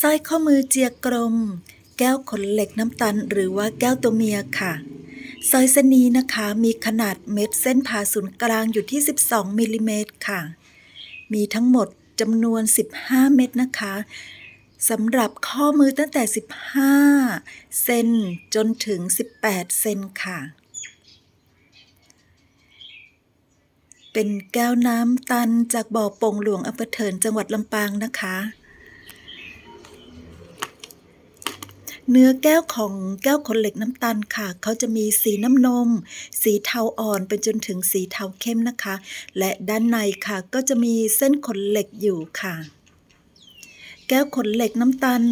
สร้อยข้อมือเจียกลม แก้วขนเหล็กน้ำตาลหรือว่าแก้วตัวเมียค่ะสร้อยเส้นนี้นะคะมีขนาดเม็ดเส้นผ่าศูนย์กลางอยู่ที่ 12มิลลิเมตรค่ะ มีทั้งหมดจำนวน 15 เม็ดนะคะสำหรับข้อมือตั้งแต่ 15 เซนจนถึง 18 เซนค่ะ เป็นแก้วน้ำตันจากบ่อปงหลวงอำเภอเถินจังหวัดลำปางนะคะ เนื้อแก้วของแก้วขนเหล็กน้ำตาลค่ะ เขาจะมีสีน้ำนม สีเทาอ่อนไปจนถึงสีเทาเข้มนะคะ และด้านในค่ะก็จะมีเส้นขนเหล็กอยู่ค่ะ แก้วขนเหล็กน้ำตาล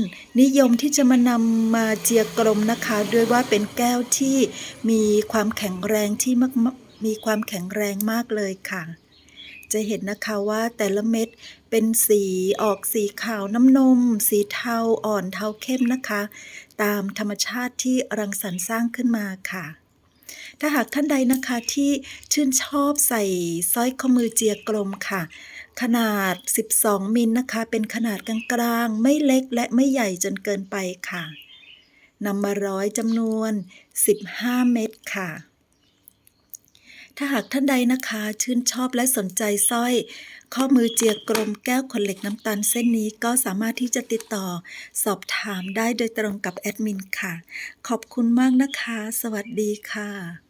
นิยมที่จะมานำมาเจียกลมนะคะ ด้วยว่าเป็นแก้วที่มีความแข็งแรงที่มากมีความแข็งแรงมากเลยค่ะ จะเห็นนะคะว่าแต่ละเม็ดเป็นสีออกสีขาวน้ำนม สีเทาอ่อนเทาเข้มนะคะ ตามธรรมชาติที่รังสรรค์สร้างขึ้นมาค่ะ ถ้าหากท่านใดนะคะที่ชื่นชอบใส่สร้อยข้อมือเจียกลมค่ะ ขนาด 12 มิลนะคะ เป็นขนาดกลางๆ ไม่เล็กและไม่ใหญ่จนเกินไปค่ะนำมาร้อยจำนวน 15 เม็ดค่ะ ถ้าหากท่านใดนะคะ ชื่นชอบและสนใจสร้อย ข้อมือเจียกลมแก้วขนเหล็กน้ำตาลเส้นนี้ก็สามารถที่จะติดต่อ สอบถามได้โดยตรงกับแอดมินค่ะ ขอบคุณมากนะคะ สวัสดีค่ะ